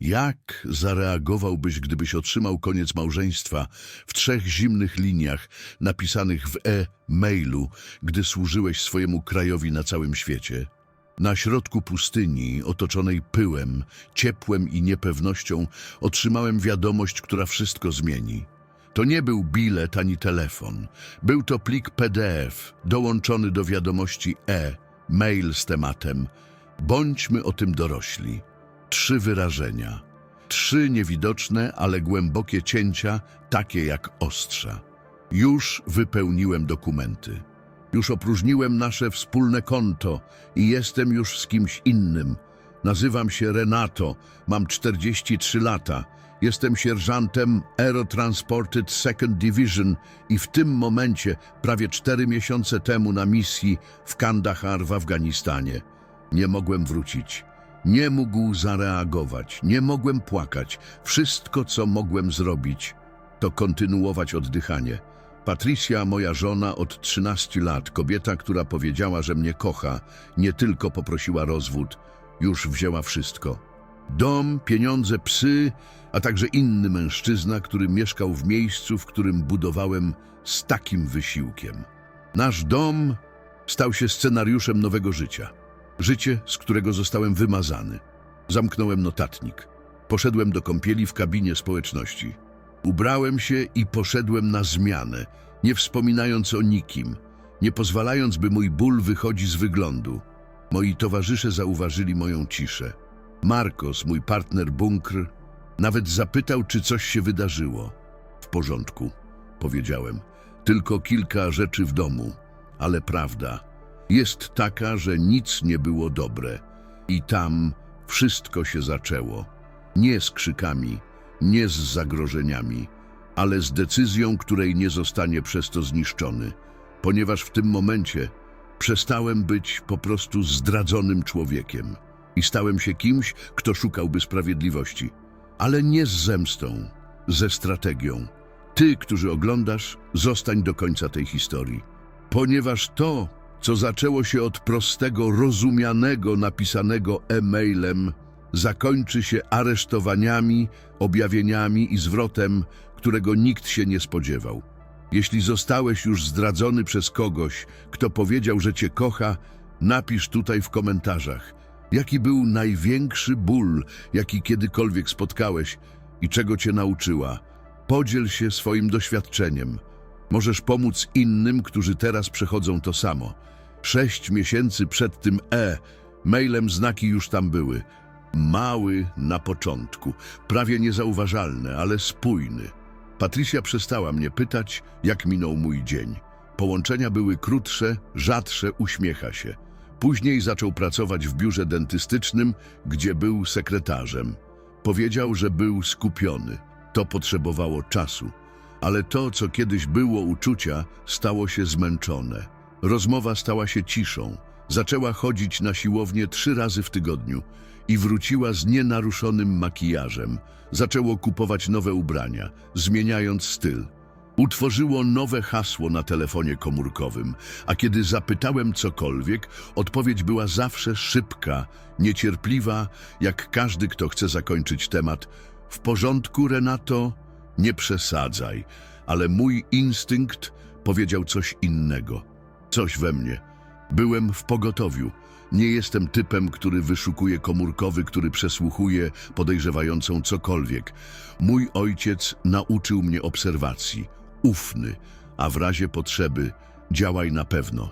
Jak zareagowałbyś, gdybyś otrzymał koniec małżeństwa w trzech zimnych liniach napisanych w e-mailu, gdy służyłeś swojemu krajowi na całym świecie? Na środku pustyni, otoczonej pyłem, ciepłem i niepewnością, otrzymałem wiadomość, która wszystko zmieni. To nie był bilet ani telefon. Był to plik PDF dołączony do wiadomości e, mail z tematem Bądźmy o tym dorośli. Trzy wyrażenia. Trzy niewidoczne, ale głębokie cięcia, takie jak ostrza. Już wypełniłem dokumenty. Już opróżniłem nasze wspólne konto i jestem już z kimś innym. Nazywam się Renato, mam 43 lata. Jestem sierżantem Aerotransported Second Division i w tym momencie, prawie cztery miesiące temu na misji w Kandahar w Afganistanie. Nie mogłem wrócić. Nie mógł zareagować, nie mogłem płakać. Wszystko, co mogłem zrobić, to kontynuować oddychanie. Patricia, moja żona od 13 lat, kobieta, która powiedziała, że mnie kocha, nie tylko poprosiła rozwód, już wzięła wszystko. Dom, pieniądze, psy, a także inny mężczyzna, który mieszkał w miejscu, w którym budowałem z takim wysiłkiem. Nasz dom stał się scenariuszem nowego życia. Życie, z którego zostałem wymazany. Zamknąłem notatnik. Poszedłem do kąpieli w kabinie społeczności. Ubrałem się i poszedłem na zmianę, nie wspominając o nikim, nie pozwalając, by mój ból wychodzi z wyglądu. Moi towarzysze zauważyli moją ciszę. Marcos, mój partner bunkr, nawet zapytał, czy coś się wydarzyło. W porządku, powiedziałem. Tylko kilka rzeczy w domu, ale prawda jest taka, że nic nie było dobre. I tam wszystko się zaczęło. Nie z krzykami, nie z zagrożeniami, ale z decyzją, której nie zostanie przez to zniszczony. Ponieważ w tym momencie przestałem być po prostu zdradzonym człowiekiem i stałem się kimś, kto szukałby sprawiedliwości. Ale nie z zemstą, ze strategią. Ty, który oglądasz, zostań do końca tej historii. Ponieważ to, co zaczęło się od prostego, rozumianego, napisanego e-mailem, zakończy się aresztowaniami, objawieniami i zwrotem, którego nikt się nie spodziewał. Jeśli zostałeś już zdradzony przez kogoś, kto powiedział, że cię kocha, napisz tutaj w komentarzach, jaki był największy ból, jaki kiedykolwiek spotkałeś i czego cię nauczyła. Podziel się swoim doświadczeniem. Możesz pomóc innym, którzy teraz przechodzą to samo. Sześć miesięcy przed tym E, mailem znaki już tam były. Mały na początku, prawie niezauważalny, ale spójny. Patricia przestała mnie pytać, jak minął mój dzień. Połączenia były krótsze, rzadsze, uśmiecha się. Później zaczął pracować w biurze dentystycznym, gdzie był sekretarzem. Powiedział, że był skupiony. To potrzebowało czasu. Ale to, co kiedyś było uczucia, stało się zmęczone. Rozmowa stała się ciszą. Zaczęła chodzić na siłownię trzy razy w tygodniu i wróciła z nienaruszonym makijażem. Zaczęło kupować nowe ubrania, zmieniając styl. Utworzyło nowe hasło na telefonie komórkowym, a kiedy zapytałem cokolwiek, odpowiedź była zawsze szybka, niecierpliwa, jak każdy, kto chce zakończyć temat. W porządku, Renato? Nie przesadzaj, ale mój instynkt powiedział coś innego. Coś we mnie. Byłem w pogotowiu. Nie jestem typem, który wyszukuje komórkowy, który przesłuchuje podejrzewającą cokolwiek. Mój ojciec nauczył mnie obserwacji. Ufny, a w razie potrzeby działaj na pewno.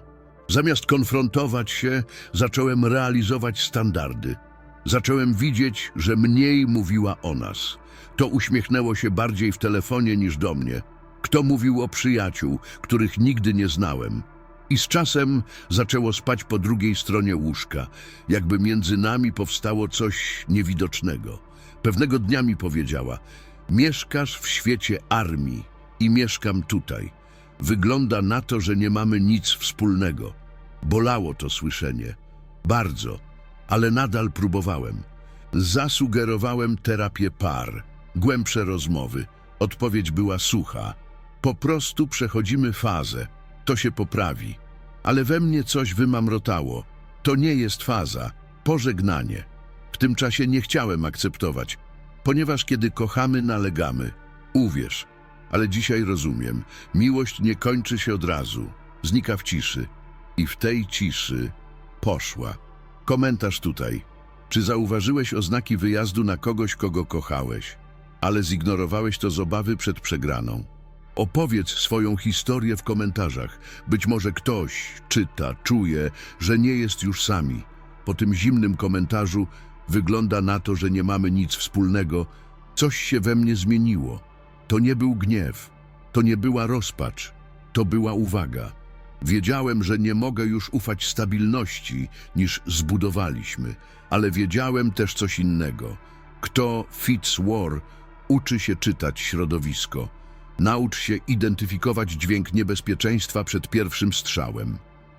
Zamiast konfrontować się, zacząłem realizować standardy. Zacząłem widzieć, że mniej mówiła o nas. To uśmiechnęło się bardziej w telefonie niż do mnie. Kto mówił o przyjaciół, których nigdy nie znałem. I z czasem zaczęło spać po drugiej stronie łóżka, jakby między nami powstało coś niewidocznego. Pewnego dnia mi powiedziała: Mieszkasz w świecie armii i mieszkam tutaj. Wygląda na to, że nie mamy nic wspólnego. Bolało to słyszenie. Bardzo, ale nadal próbowałem. Zasugerowałem terapię par, głębsze rozmowy. Odpowiedź była sucha. Po prostu przechodzimy fazę. To się poprawi. Ale we mnie coś wymamrotało. To nie jest faza. Pożegnanie. W tym czasie nie chciałem akceptować. Ponieważ kiedy kochamy, nalegamy. Uwierz, ale dzisiaj rozumiem. Miłość nie kończy się od razu. Znika w ciszy. I w tej ciszy poszła. Komentarz tutaj. Czy zauważyłeś oznaki wyjazdu na kogoś, kogo kochałeś, ale zignorowałeś to z obawy przed przegraną? Opowiedz swoją historię w komentarzach. Być może ktoś czyta, czuje, że nie jest już sami. Po tym zimnym komentarzu wygląda na to, że nie mamy nic wspólnego. Coś się we mnie zmieniło. To nie był gniew, to nie była rozpacz, to była uwaga. Wiedziałem, że nie mogę już ufać stabilności, niż zbudowaliśmy, ale wiedziałem też coś innego. Kto Fitzwar uczy się czytać środowisko. Naucz się identyfikować dźwięk niebezpieczeństwa przed pierwszym strzałem.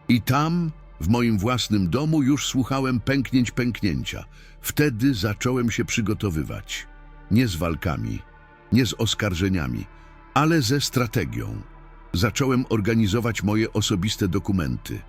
I tam, w moim własnym domu, już słuchałem pęknięć pęknięcia. Wtedy zacząłem się przygotowywać. Nie z walkami, nie z oskarżeniami, ale ze strategią. Zacząłem organizować moje osobiste dokumenty.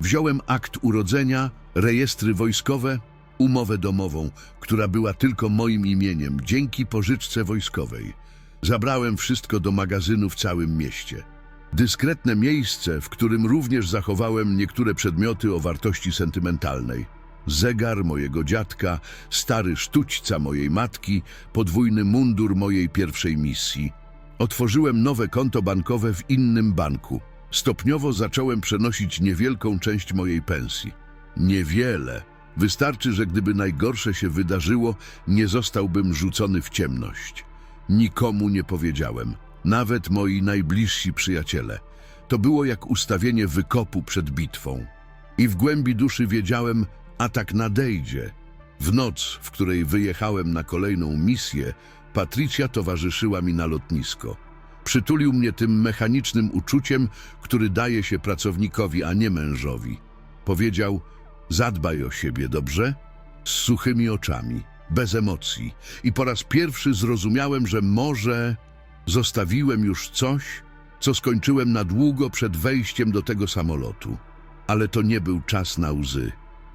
Wziąłem akt urodzenia, rejestry wojskowe, umowę domową, która była tylko moim imieniem, dzięki pożyczce wojskowej. Zabrałem wszystko do magazynu w całym mieście. Dyskretne miejsce, w którym również zachowałem niektóre przedmioty o wartości sentymentalnej. Zegar mojego dziadka, stary sztućca mojej matki, podwójny mundur mojej pierwszej misji. Otworzyłem nowe konto bankowe w innym banku. Stopniowo zacząłem przenosić niewielką część mojej pensji. Niewiele. Wystarczy, że gdyby najgorsze się wydarzyło, nie zostałbym rzucony w ciemność. Nikomu nie powiedziałem, nawet moi najbliżsi przyjaciele. To było jak ustawienie wykopu przed bitwą. I w głębi duszy wiedziałem, atak nadejdzie. W noc, w której wyjechałem na kolejną misję, Patricia towarzyszyła mi na lotnisko. Przytulił mnie tym mechanicznym uczuciem, który daje się pracownikowi, a nie mężowi. Powiedział, zadbaj o siebie, dobrze? Z suchymi oczami, bez emocji. I po raz pierwszy zrozumiałem, że może zostawiłem już coś, co skończyłem na długo przed wejściem do tego samolotu. Ale to nie był czas na łzy.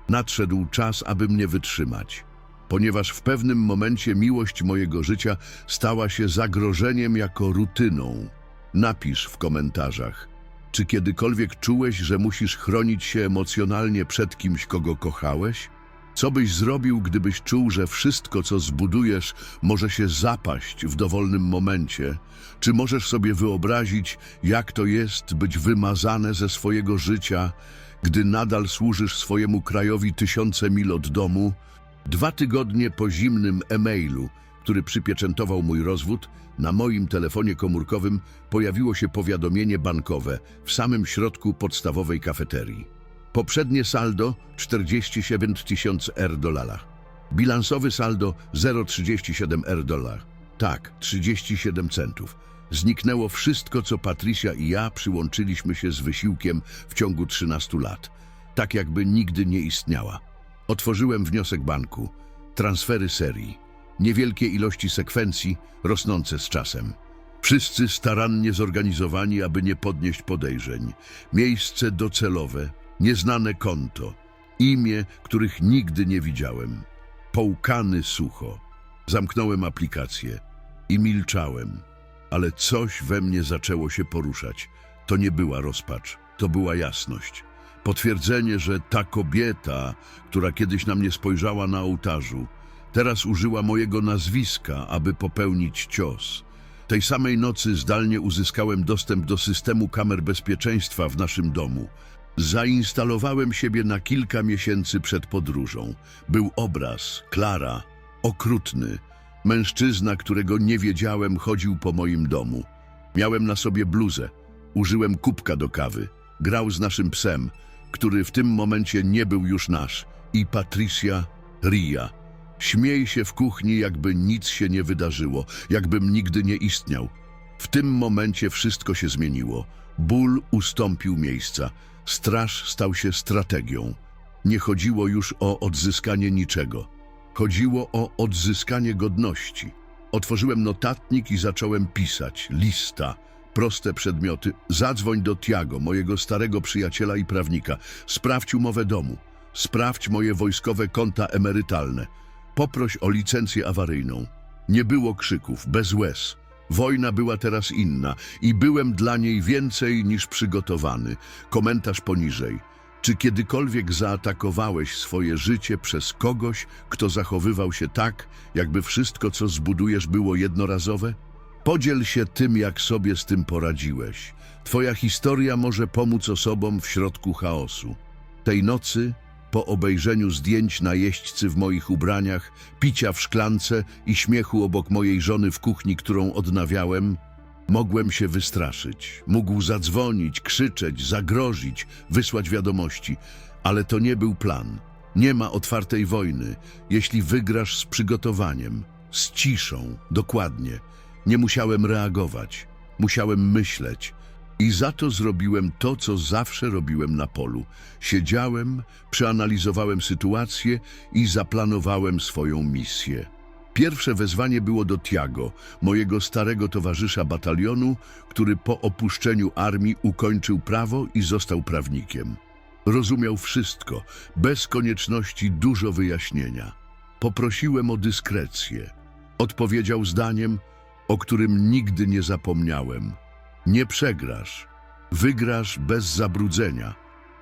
Nadszedł czas, aby mnie wytrzymać, ponieważ w pewnym momencie miłość mojego życia stała się zagrożeniem jako rutyną. Napisz w komentarzach, czy kiedykolwiek czułeś, że musisz chronić się emocjonalnie przed kimś, kogo kochałeś? Co byś zrobił, gdybyś czuł, że wszystko, co zbudujesz, może się zapaść w dowolnym momencie? Czy możesz sobie wyobrazić, jak to jest być wymazane ze swojego życia, gdy nadal służysz swojemu krajowi tysiące mil od domu? Dwa tygodnie po zimnym e-mailu, który przypieczętował mój rozwód, na moim telefonie komórkowym pojawiło się powiadomienie bankowe w samym środku podstawowej kafeterii. Poprzednie saldo 47 tysięcy R dolara. Bilansowy saldo 0,37 R dolar. Tak, 37 centów. Zniknęło wszystko, co Patricia i ja przyłączyliśmy się z wysiłkiem w ciągu 13 lat. Tak jakby nigdy nie istniała. Otworzyłem wniosek banku. Transfery serii. Niewielkie ilości sekwencji, rosnące z czasem. Wszyscy starannie zorganizowani, aby nie podnieść podejrzeń. Miejsce docelowe, nieznane konto, imię, których nigdy nie widziałem. Połkany sucho. Zamknąłem aplikację i milczałem, ale coś we mnie zaczęło się poruszać. To nie była rozpacz, to była jasność. Potwierdzenie, że ta kobieta, która kiedyś na mnie spojrzała na ołtarzu, teraz użyła mojego nazwiska, aby popełnić cios. Tej samej nocy zdalnie uzyskałem dostęp do systemu kamer bezpieczeństwa w naszym domu. Zainstalowałem siebie na kilka miesięcy przed podróżą. Był obraz, Klara, okrutny. Mężczyzna, którego nie wiedziałem, chodził po moim domu. Miałem na sobie bluzę. Użyłem kubka do kawy. Grał z naszym psem, który w tym momencie nie był już nasz. I Patricia Ria. Śmiej się w kuchni, jakby nic się nie wydarzyło, jakbym nigdy nie istniał. W tym momencie wszystko się zmieniło. Ból ustąpił miejsca. Straż stał się strategią. Nie chodziło już o odzyskanie niczego. Chodziło o odzyskanie godności. Otworzyłem notatnik i zacząłem pisać. Lista, proste przedmioty. Zadzwoń do Tiago, mojego starego przyjaciela i prawnika. Sprawdź umowę domu. Sprawdź moje wojskowe konta emerytalne. Poproś o licencję awaryjną. Nie było krzyków, bez łez. Wojna była teraz inna i byłem dla niej więcej niż przygotowany. Komentarz poniżej. Czy kiedykolwiek zaatakowałeś swoje życie przez kogoś, kto zachowywał się tak, jakby wszystko, co zbudujesz, było jednorazowe? Podziel się tym, jak sobie z tym poradziłeś. Twoja historia może pomóc osobom w środku chaosu. Tej nocy, po obejrzeniu zdjęć najeźdźcy w moich ubraniach, picia w szklance i śmiechu obok mojej żony w kuchni, którą odnawiałem, mogłem się wystraszyć. Mógł zadzwonić, krzyczeć, zagrozić, wysłać wiadomości, ale to nie był plan. Nie ma otwartej wojny, jeśli wygrasz z przygotowaniem, z ciszą, dokładnie. Nie musiałem reagować, musiałem myśleć. I za to zrobiłem to, co zawsze robiłem na polu. Siedziałem, przeanalizowałem sytuację i zaplanowałem swoją misję. Pierwsze wezwanie było do Tiago, mojego starego towarzysza batalionu, który po opuszczeniu armii ukończył prawo i został prawnikiem. Rozumiał wszystko, bez konieczności dużo wyjaśnienia. Poprosiłem o dyskrecję. Odpowiedział zdaniem, o którym nigdy nie zapomniałem. Nie przegrasz. Wygrasz bez zabrudzenia.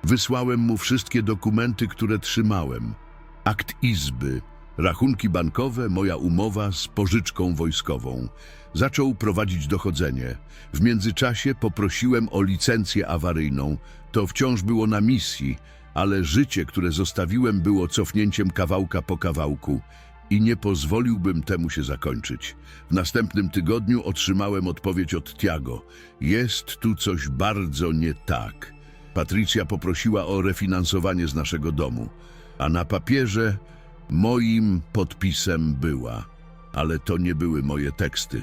Wysłałem mu wszystkie dokumenty, które trzymałem. Akt izby, rachunki bankowe, moja umowa z pożyczką wojskową. Zaczął prowadzić dochodzenie. W międzyczasie poprosiłem o licencję awaryjną. To wciąż było na misji, ale życie, które zostawiłem, było cofnięciem kawałka po kawałku i nie pozwoliłbym temu się zakończyć. W następnym tygodniu otrzymałem odpowiedź od Tiago. Jest tu coś bardzo nie tak. Patrycja poprosiła o refinansowanie z naszego domu, a na papierze moim podpisem była. Ale to nie były moje teksty.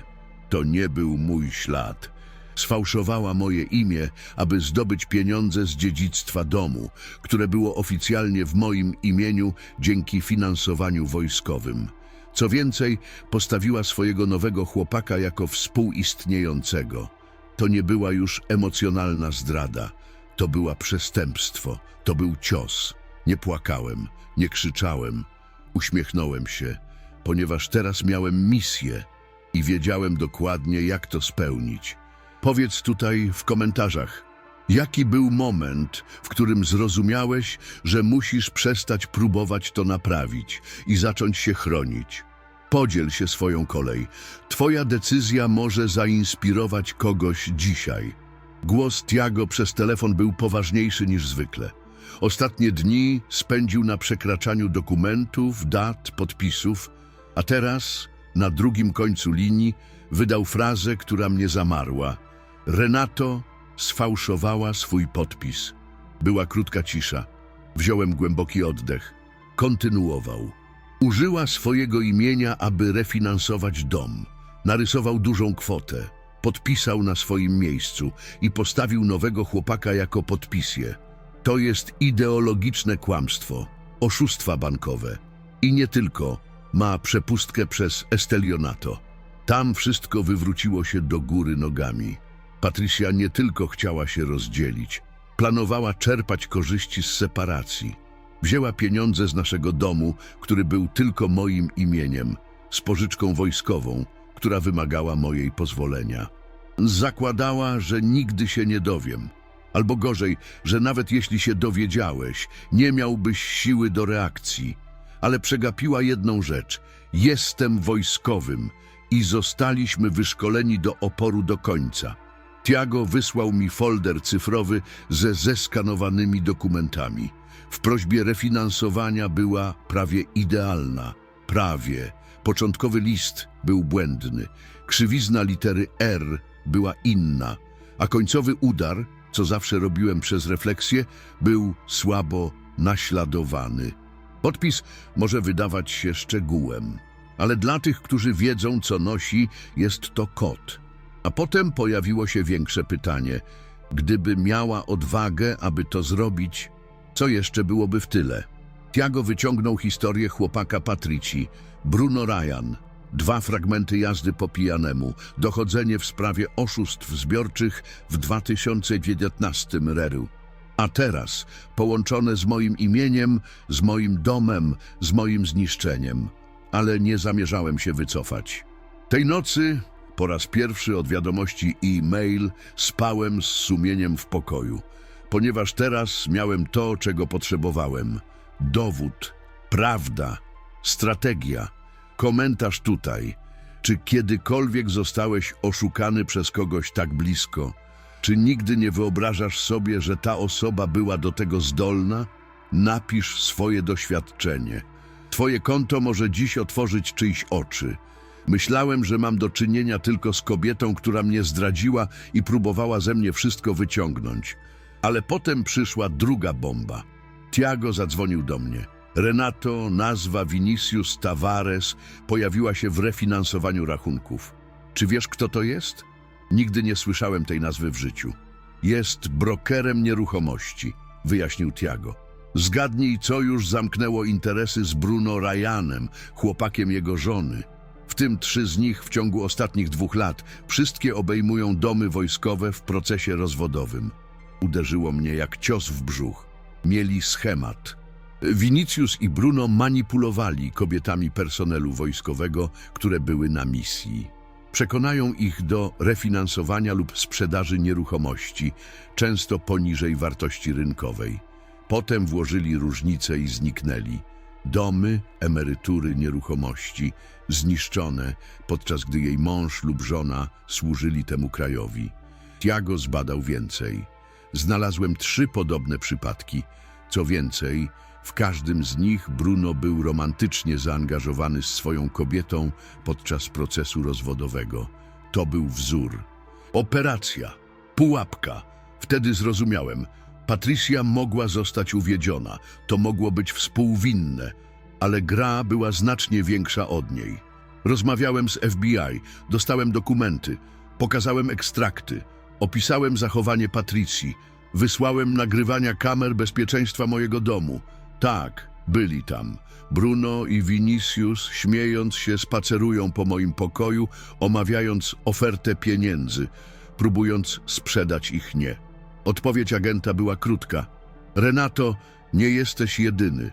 To nie był mój ślad. Sfałszowała moje imię, aby zdobyć pieniądze z dziedzictwa domu, które było oficjalnie w moim imieniu dzięki finansowaniu wojskowym. Co więcej, postawiła swojego nowego chłopaka jako współistniejącego. To nie była już emocjonalna zdrada, to była przestępstwo, to był cios. Nie płakałem, nie krzyczałem, uśmiechnąłem się, ponieważ teraz miałem misję i wiedziałem dokładnie, jak to spełnić. Powiedz tutaj w komentarzach, jaki był moment, w którym zrozumiałeś, że musisz przestać próbować to naprawić i zacząć się chronić. Podziel się swoją kolej. Twoja decyzja może zainspirować kogoś dzisiaj. Głos Tiago przez telefon był poważniejszy niż zwykle. Ostatnie dni spędził na przekraczaniu dokumentów, dat, podpisów, a teraz, na drugim końcu linii, wydał frazę, która mnie zamarła. Renato sfałszowała swój podpis. Była krótka cisza. Wziąłem głęboki oddech. Kontynuował. Użyła swojego imienia, aby refinansować dom. Narysował dużą kwotę. Podpisał na swoim miejscu i postawił nowego chłopaka jako podpisję. To jest ideologiczne kłamstwo, oszustwa bankowe. I nie tylko. Ma przepustkę przez Estelionato. Tam wszystko wywróciło się do góry nogami. Patricia nie tylko chciała się rozdzielić, planowała czerpać korzyści z separacji. Wzięła pieniądze z naszego domu, który był tylko moim imieniem, z pożyczką wojskową, która wymagała mojej pozwolenia. Zakładała, że nigdy się nie dowiem. Albo gorzej, że nawet jeśli się dowiedziałeś, nie miałbyś siły do reakcji. Ale przegapiła jedną rzecz. Jestem wojskowym i zostaliśmy wyszkoleni do oporu do końca. Tiago wysłał mi folder cyfrowy ze zeskanowanymi dokumentami. W prośbie refinansowania była prawie idealna. Prawie. Początkowy list był błędny. Krzywizna litery R była inna, a końcowy udar, co zawsze robiłem przez refleksję, był słabo naśladowany. Podpis może wydawać się szczegółem, ale dla tych, którzy wiedzą, co nosi, jest to kod. A potem pojawiło się większe pytanie. Gdyby miała odwagę, aby to zrobić, co jeszcze byłoby w tyle? Tiago wyciągnął historię chłopaka Patrici, Bruno Ryan, dwa fragmenty jazdy po pijanemu, dochodzenie w sprawie oszustw zbiorczych w 2019 reru. A teraz, połączone z moim imieniem, z moim domem, z moim zniszczeniem. Ale nie zamierzałem się wycofać. Tej nocy, po raz pierwszy od wiadomości e-mail, spałem z sumieniem w pokoju, ponieważ teraz miałem to, czego potrzebowałem. Dowód, prawda, strategia, komentarz tutaj. Czy kiedykolwiek zostałeś oszukany przez kogoś tak blisko? Czy nigdy nie wyobrażasz sobie, że ta osoba była do tego zdolna? Napisz swoje doświadczenie. Twoje konto może dziś otworzyć czyjś oczy. Myślałem, że mam do czynienia tylko z kobietą, która mnie zdradziła i próbowała ze mnie wszystko wyciągnąć. Ale potem przyszła druga bomba. Tiago zadzwonił do mnie. Renato, nazwa Vinicius Tavares pojawiła się w refinansowaniu rachunków. Czy wiesz, kto to jest? Nigdy nie słyszałem tej nazwy w życiu. Jest brokerem nieruchomości, wyjaśnił Tiago. Zgadnij, co już zamknęło interesy z Bruno Ryanem, chłopakiem jego żony. Tym trzy z nich w ciągu ostatnich dwóch lat. Wszystkie obejmują domy wojskowe w procesie rozwodowym. Uderzyło mnie jak cios w brzuch. Mieli schemat. Vinicius i Bruno manipulowali kobietami personelu wojskowego, które były na misji. Przekonają ich do refinansowania lub sprzedaży nieruchomości, często poniżej wartości rynkowej. Potem włożyli różnice i zniknęli. Domy, emerytury, nieruchomości zniszczone, podczas gdy jej mąż lub żona służyli temu krajowi. Tiago zbadał więcej. Znalazłem trzy podobne przypadki. Co więcej, w każdym z nich Bruno był romantycznie zaangażowany z swoją kobietą podczas procesu rozwodowego. To był wzór. Operacja, pułapka. Wtedy zrozumiałem. Patricia mogła zostać uwiedziona. To mogło być współwinne, ale gra była znacznie większa od niej. Rozmawiałem z FBI, dostałem dokumenty, pokazałem ekstrakty, opisałem zachowanie Patricji, wysłałem nagrywania kamer bezpieczeństwa mojego domu. Tak, byli tam. Bruno i Vinicius, śmiejąc się, spacerują po moim pokoju, omawiając ofertę pieniędzy, próbując sprzedać ich nie. Odpowiedź agenta była krótka. Renato, nie jesteś jedyny,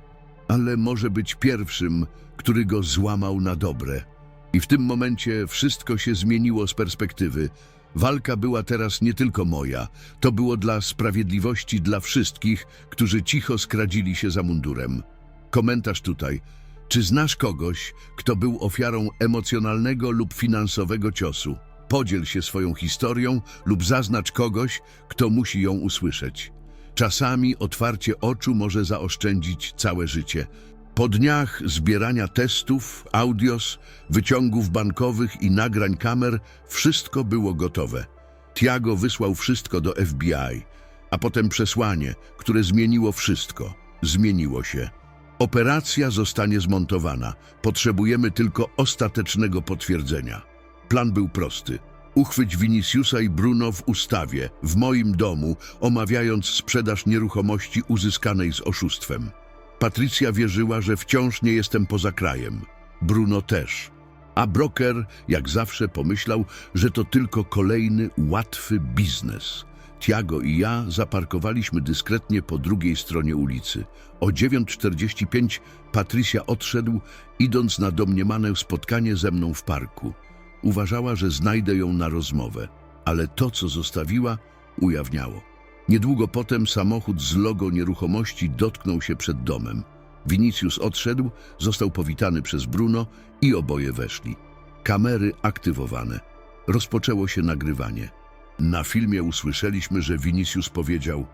ale może być pierwszym, który go złamał na dobre. I w tym momencie wszystko się zmieniło z perspektywy. Walka była teraz nie tylko moja, to było dla sprawiedliwości dla wszystkich, którzy cicho skradzili się za mundurem. Komentarz tutaj. Czy znasz kogoś, kto był ofiarą emocjonalnego lub finansowego ciosu? Podziel się swoją historią lub zaznacz kogoś, kto musi ją usłyszeć. Czasami otwarcie oczu może zaoszczędzić całe życie. Po dniach zbierania testów, audios, wyciągów bankowych i nagrań kamer wszystko było gotowe. Tiago wysłał wszystko do FBI, a potem przesłanie, które zmieniło wszystko. Zmieniło się. Operacja zostanie zmontowana. Potrzebujemy tylko ostatecznego potwierdzenia. Plan był prosty. Uchwyć Viniciusa i Bruno w ustawie, w moim domu, omawiając sprzedaż nieruchomości uzyskanej z oszustwem. Patrycja wierzyła, że wciąż nie jestem poza krajem. Bruno też. A broker, jak zawsze, pomyślał, że to tylko kolejny łatwy biznes. Tiago i ja zaparkowaliśmy dyskretnie po drugiej stronie ulicy. O 9.45 Patrycja odszedł, idąc na domniemane spotkanie ze mną w parku. Uważała, że znajdę ją na rozmowę, ale to, co zostawiła, ujawniało. Niedługo potem samochód z logo nieruchomości dotknął się przed domem. Vinicius odszedł, został powitany przez Bruno i oboje weszli. Kamery aktywowane. Rozpoczęło się nagrywanie. Na filmie usłyszeliśmy, że Vinicius powiedział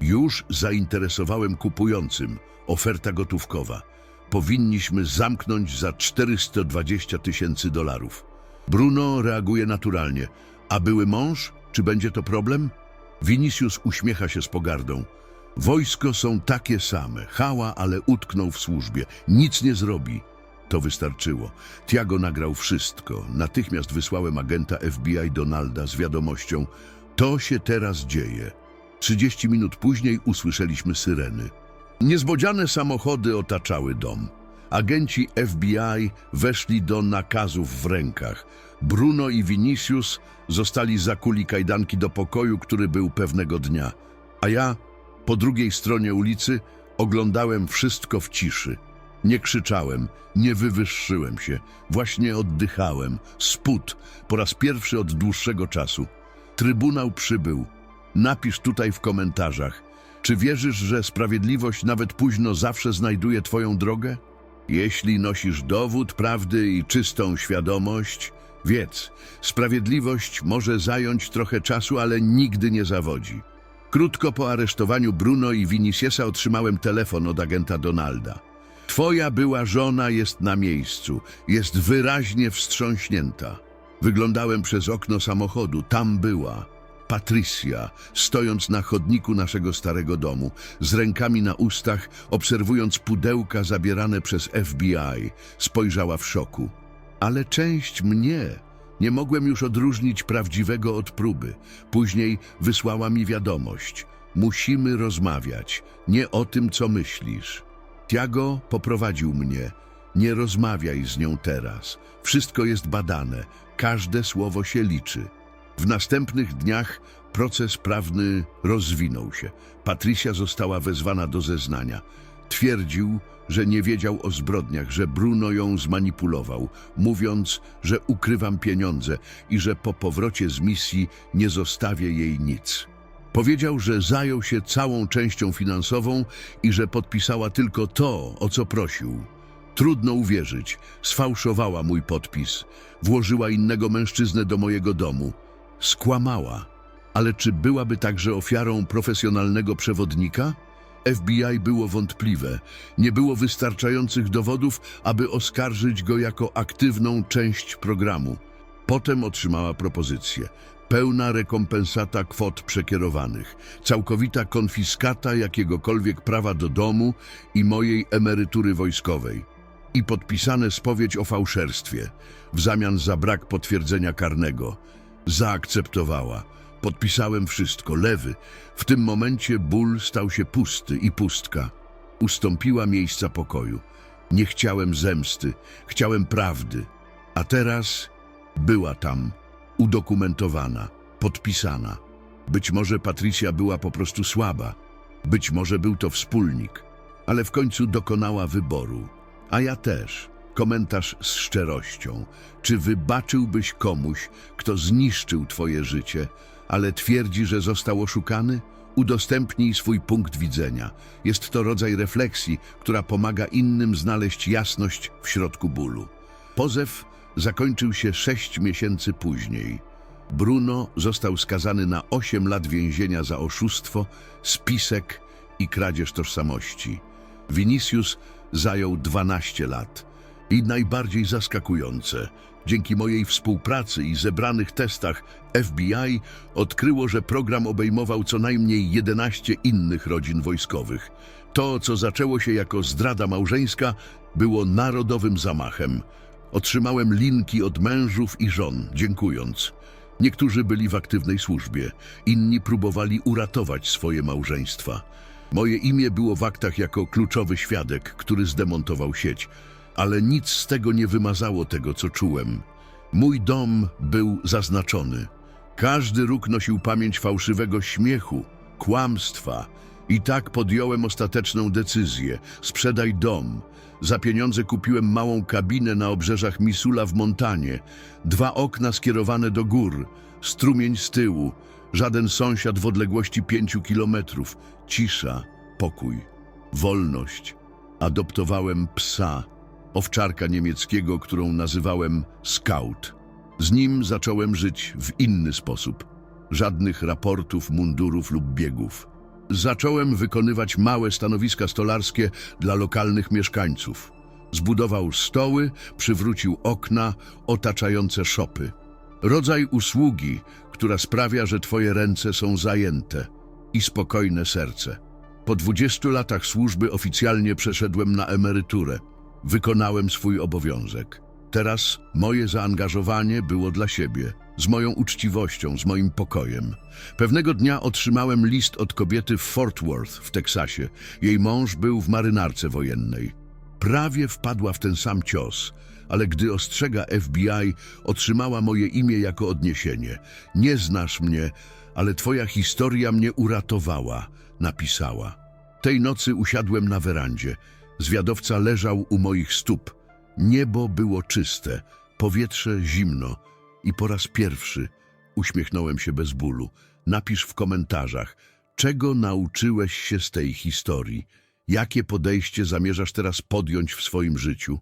Już zainteresowałem kupującym. Oferta gotówkowa. Powinniśmy zamknąć za 420 tysięcy dolarów. Bruno reaguje naturalnie. A były mąż? Czy będzie to problem? Vinicius uśmiecha się z pogardą. Wojsko są takie same. Hała, ale utknął w służbie. Nic nie zrobi. To wystarczyło. Tiago nagrał wszystko. Natychmiast wysłałem agenta FBI Donalda z wiadomością To się teraz dzieje. 30 minut później usłyszeliśmy syreny. Niezbodziane samochody otaczały dom. Agenci FBI weszli do nakazów w rękach. Bruno i Vinicius zostali zakuli kajdanki do pokoju, który był pewnego dnia. A ja, po drugiej stronie ulicy, oglądałem wszystko w ciszy. Nie krzyczałem, nie wywyższyłem się, właśnie oddychałem. Spód, po raz pierwszy od dłuższego czasu. Trybunał przybył. Napisz tutaj w komentarzach, czy wierzysz, że sprawiedliwość nawet późno zawsze znajduje twoją drogę? Jeśli nosisz dowód prawdy i czystą świadomość, wiedz, sprawiedliwość może zająć trochę czasu, ale nigdy nie zawodzi. Krótko po aresztowaniu Bruno i Viniciusa otrzymałem telefon od agenta Donalda. Twoja była żona jest na miejscu, jest wyraźnie wstrząśnięta. Wyglądałem przez okno samochodu, tam była. Patricia, stojąc na chodniku naszego starego domu, z rękami na ustach, obserwując pudełka zabierane przez FBI, spojrzała w szoku. Ale część mnie nie mogłem już odróżnić prawdziwego od próby. Później wysłała mi wiadomość. Musimy rozmawiać, nie o tym, co myślisz. Tiago poprowadził mnie. Nie rozmawiaj z nią teraz. Wszystko jest badane, każde słowo się liczy. W następnych dniach proces prawny rozwinął się. Patricia została wezwana do zeznania. Twierdził, że nie wiedział o zbrodniach, że Bruno ją zmanipulował, mówiąc, że ukrywam pieniądze i że po powrocie z misji nie zostawię jej nic. Powiedział, że zajął się całą częścią finansową i że podpisała tylko to, o co prosił. Trudno uwierzyć, sfałszowała mój podpis, włożyła innego mężczyznę do mojego domu. Skłamała. Ale czy byłaby także ofiarą profesjonalnego przewodnika? FBI było wątpliwe. Nie było wystarczających dowodów, aby oskarżyć go jako aktywną część programu. Potem otrzymała propozycję. Pełna rekompensata kwot przekierowanych, całkowita konfiskata jakiegokolwiek prawa do domu i mojej emerytury wojskowej. I podpisane spowiedź o fałszerstwie, w zamian za brak potwierdzenia karnego. Zaakceptowała. Podpisałem wszystko, lewy. W tym momencie ból stał się pusty i pustka. Ustąpiła miejsca pokoju. Nie chciałem zemsty, chciałem prawdy. A teraz była tam, udokumentowana, podpisana. Być może Patricia była po prostu słaba, być może był to wspólnik, ale w końcu dokonała wyboru. A ja też. Komentarz z szczerością. Czy wybaczyłbyś komuś, kto zniszczył twoje życie, ale twierdzi, że został oszukany? Udostępnij swój punkt widzenia. Jest to rodzaj refleksji, która pomaga innym znaleźć jasność w środku bólu. Pozew zakończył się sześć miesięcy później. Bruno został skazany na 8 lat więzienia za oszustwo, spisek i kradzież tożsamości. Vinicius zajął 12 lat. I najbardziej zaskakujące, dzięki mojej współpracy i zebranych testach FBI odkryło, że program obejmował co najmniej 11 innych rodzin wojskowych. To, co zaczęło się jako zdrada małżeńska, było narodowym zamachem. Otrzymałem linki od mężów i żon, dziękując. Niektórzy byli w aktywnej służbie, inni próbowali uratować swoje małżeństwa. Moje imię było w aktach jako kluczowy świadek, który zdemontował sieć, ale nic z tego nie wymazało tego, co czułem. Mój dom był zaznaczony. Każdy róg nosił pamięć fałszywego śmiechu, kłamstwa. I tak podjąłem ostateczną decyzję. Sprzedaj dom. Za pieniądze kupiłem małą kabinę na obrzeżach Misula w Montanie. Dwa okna skierowane do gór. Strumień z tyłu. Żaden sąsiad w odległości pięciu kilometrów. Cisza, pokój, wolność. Adoptowałem psa, owczarka niemieckiego, którą nazywałem Scout. Z nim zacząłem żyć w inny sposób. Żadnych raportów, mundurów lub biegów. Zacząłem wykonywać małe stanowiska stolarskie dla lokalnych mieszkańców. Zbudował stoły, przywrócił okna otaczające szopy. Rodzaj usługi, która sprawia, że twoje ręce są zajęte i spokojne serce. Po 20 latach służby oficjalnie przeszedłem na emeryturę. Wykonałem swój obowiązek. Teraz moje zaangażowanie było dla siebie, z moją uczciwością, z moim pokojem. Pewnego dnia otrzymałem list od kobiety w Fort Worth w Teksasie. Jej mąż był w marynarce wojennej. Prawie wpadła w ten sam cios, ale gdy ostrzega FBI, otrzymała moje imię jako odniesienie. Nie znasz mnie, ale twoja historia mnie uratowała, napisała. Tej nocy usiadłem na werandzie. Zwiadowca leżał u moich stóp. Niebo było czyste, powietrze zimno i po raz pierwszy uśmiechnąłem się bez bólu. Napisz w komentarzach, czego nauczyłeś się z tej historii, jakie podejście zamierzasz teraz podjąć w swoim życiu.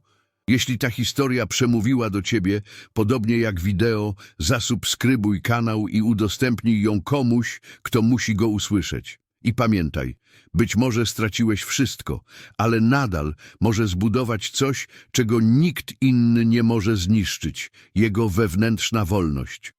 Jeśli ta historia przemówiła do ciebie, podobnie jak wideo, zasubskrybuj kanał i udostępnij ją komuś, kto musi go usłyszeć. I pamiętaj, być może straciłeś wszystko, ale nadal może zbudować coś, czego nikt inny nie może zniszczyć jego wewnętrzna wolność.